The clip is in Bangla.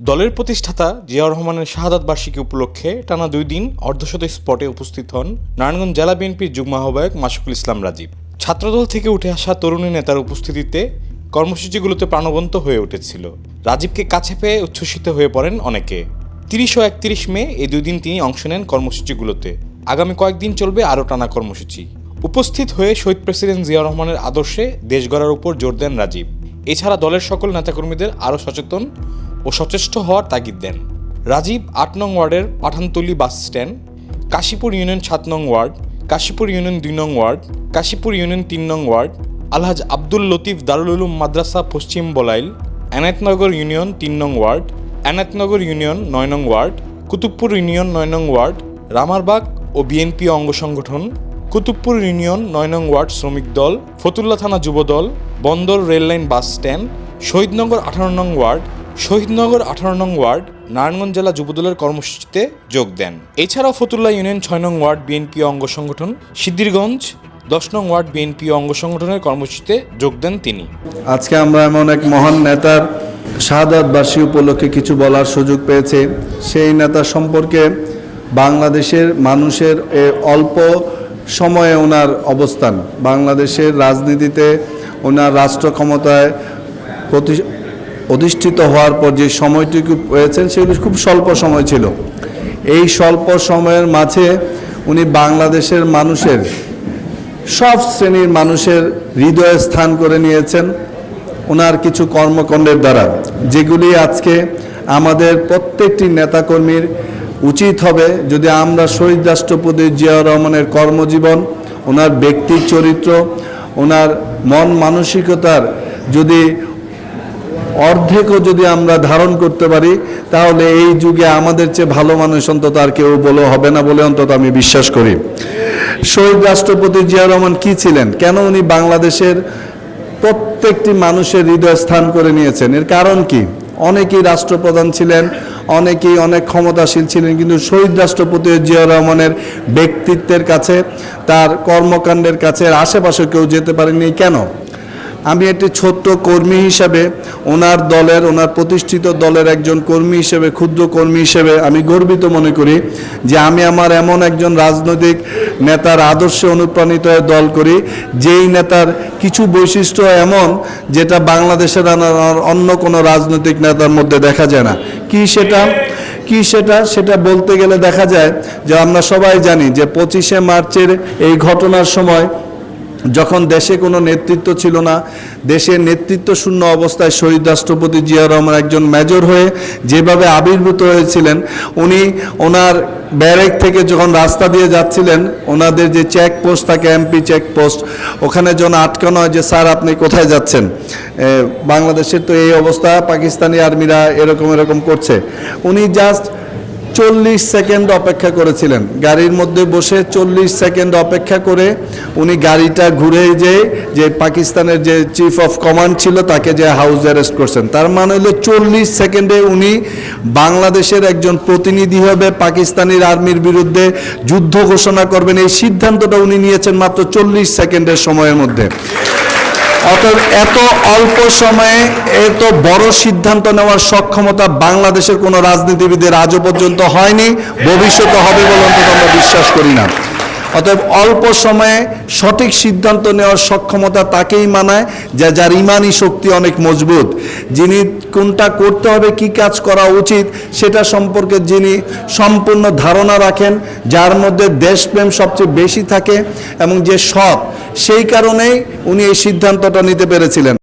দলের প্রতিষ্ঠাতা জিয়াউর রহমানের শাহাদাত বার্ষিকী উপলক্ষে টানা দুই দিন অর্ধশত স্পটে উপস্থিত হন নারায়ণগঞ্জ জেলা বিএনপির যুগ্ম আহ্বায়ক মাসুকুল ইসলাম রাজীব। ছাত্রদল থেকে উঠে আসা তরুণী নেতার উপস্থিতিতে কর্মসূচিগুলোতে প্রাণবন্ত হয়ে উঠেছিল। রাজীবকে কাছে পেয়ে উচ্ছ্বসিত হয়ে পড়েন অনেকে। তিরিশ ও একত্রিশ মে এই দুই দিন তিনি অংশ নেন কর্মসূচিগুলোতে। আগামী কয়েকদিন চলবে আরও টানা কর্মসূচি। উপস্থিত হয়ে শহীদ প্রেসিডেন্ট জিয়াউর রহমানের আদর্শে দেশ গড়ার উপর জোর দেন রাজীব। এছাড়া দলের সকল নেতাকর্মীদের আরও সচেতন ও সচেষ্ট হওয়ার তাগিদ দেন। রাজীব আট নং ওয়ার্ডের Pathantoli bus stand, Kashipur union সাত নং ওয়ার্ড, কাশীপুর ইউনিয়ন দুই নং ওয়ার্ড, কাশীপুর ইউনিয়ন তিন নং ওয়ার্ড, আলহাজ আব্দুল লতিফ দারুল উলুম মাদ্রাসা পশ্চিম বলাইল এনায়তনগর ইউনিয়ন তিন নং ওয়ার্ড এনায়তনগর ইউনিয়ন নয় নং ওয়ার্ড, কুতুবপুর ইউনিয়ন নয় নং ওয়ার্ড, রামারবাগ ও বিএনপি অঙ্গ সংগঠন, কুতুবপুর ইউনিয়ন নয় নং ওয়ার্ড শ্রমিক দল, ফতুল্লা থানা যুবদল বন্দর রেললাইন বাস স্ট্যান্ড, শহীদনগর আঠারো নং ওয়ার্ড শহীদনগর আঠারো নং ওয়ার্ড, নারায়ণগঞ্জ জেলা যুবদলের কর্মসূচিতে যোগ দেন। এছাড়াও ফতুল্লা ইউনিয়ন ছয় নং ওয়ার্ড বিএনপি অঙ্গ সংগঠন সিদ্দিরগঞ্জ দশ নং ওয়ার্ড বিএনপি অঙ্গ সংগঠনের কর্মসূচিতে যোগ দেন তিনি। আজকে আমরা এমন এক মহান নেতার শাহাদাত বার্ষিকী উপলক্ষে কিছু বলার সুযোগ পেয়েছে। সেই নেতা সম্পর্কে বাংলাদেশের মানুষের অল্প সময়ে ওনার অবস্থান। বাংলাদেশের রাজনীতিতে ওনার রাষ্ট্র ক্ষমতায় প্রতি অধিষ্ঠিত হওয়ার পর যে সময়টুকু পেয়েছেন, সেগুলি খুব স্বল্প সময় ছিল। এই স্বল্প সময়ের মাঝে উনি বাংলাদেশের মানুষের সব শ্রেণির মানুষের হৃদয়ে স্থান করে নিয়েছেন ওনার কিছু কর্মকাণ্ডের দ্বারা, যেগুলি আজকে আমাদের প্রত্যেকটি নেতাকর্মীর উচিত হবে যদি আমরা শহীদ রাষ্ট্রপতি জিয়াউর রহমানের কর্মজীবন, ওনার ব্যক্তি চরিত্র, ওনার মন মানসিকতার যদি অর্ধেকও যদি আমরা ধারণ করতে পারি, তাহলে এই যুগে আমাদের চেয়ে ভালো মানুষ অন্তত আর কেউ বলে হবে না বলে অন্তত আমি বিশ্বাস করি। শহীদ রাষ্ট্রপতি জিয়াউর রহমান কি ছিলেন? কেন উনি বাংলাদেশের প্রত্যেকটি মানুষের হৃদয় স্থান করে নিয়েছেন? এর কারণ কি? অনেকেই রাষ্ট্রপ্রধান ছিলেন, অনেকেই অনেক ক্ষমতাশীল ছিলেন, কিন্তু শহীদ রাষ্ট্রপতি জিয়াউর রহমানের ব্যক্তিত্বের কাছে, তার কর্মকাণ্ডের কাছে আশেপাশে কেউ যেতে পারেনি কেন? আমি একটি ছোট্ট কর্মী হিসেবে ওনার দলের, ওনার প্রতিষ্ঠিত দলের একজন কর্মী হিসেবে, ক্ষুদ্র কর্মী হিসেবে আমি গর্বিত মনে করি যে আমি আমার এমন একজন রাজনৈতিক নেতার আদর্শে অনুপ্রাণিত হয়ে দল করি, যেই নেতার কিছু বৈশিষ্ট্য এমন যেটা বাংলাদেশের অন্য কোনো রাজনৈতিক নেতার মধ্যে দেখা যায় না। কি সেটা? কি সেটা? সেটা বলতে গেলে দেখা যায় যে আমরা সবাই জানি যে পঁচিশে মার্চের এই ঘটনার সময় যখন দেশে কোনো নেতৃত্ব ছিল না, দেশের নেতৃত্ব শূন্য অবস্থায় শহীদ রাষ্ট্রপতি জিয়া রহমান একজন মেজর হয়ে যেভাবে আবির্ভূত হয়েছিলেন, উনি ওনার ব্যারেক থেকে যখন রাস্তা দিয়ে যাচ্ছিলেন, ওনাদের যে চেক পোস্ট থাকে, এমপি চেক পোস্ট ওখানে যখন আটকানো হয় যে, স্যার, আপনি কোথায় যাচ্ছেন? বাংলাদেশের তো এই অবস্থা, পাকিস্তানি আর্মিরা এরকম এরকম করছে। উনি জাস্ট চল্লিশ সেকেন্ড অপেক্ষা করেছিলেন। গাড়ির মধ্যে বসে চল্লিশ সেকেন্ড অপেক্ষা করে উনি গাড়িটা ঘুরে যে যে পাকিস্তানের যে চিফ অফ কমান্ড ছিল তাকে যে হাউস অ্যারেস্ট করছেন। তার মানে হলো চল্লিশ সেকেন্ডে উনি বাংলাদেশের একজন প্রতিনিধি হবে, পাকিস্তানির আর্মির বিরুদ্ধে যুদ্ধ ঘোষণা করবেন। এই সিদ্ধান্তটা উনি নিয়েছেন মাত্র চল্লিশ সেকেন্ডের সময়ের মধ্যে। অতএব এত অল্প সময়ে এত বড় সিদ্ধান্ত নেওয়ার সক্ষমতা বাংলাদেশের কোনো রাজনীতিবিদের আজও পর্যন্ত হয়নি। ভবিষ্যতে হবে বলে অন্তত আমরা বিশ্বাস করি না। অতএব অল্প সময়ে সঠিক সিদ্ধান্ত নেওয়ার সক্ষমতা তাকেই মানায় যা যার ইমানি শক্তি অনেক মজবুত। যিনি কোনটা করতে হবে, কি কাজ করা উচিত, সেটা সম্পর্কে যিনি সম্পূর্ণ ধারণা রাখেন, যার মধ্যে দেশপ্রেম সবচেয়ে বেশি থাকে এবং যে সৎ, সেই কারণেই উনি এই সিদ্ধান্তটা নিতে পেরেছিলেন।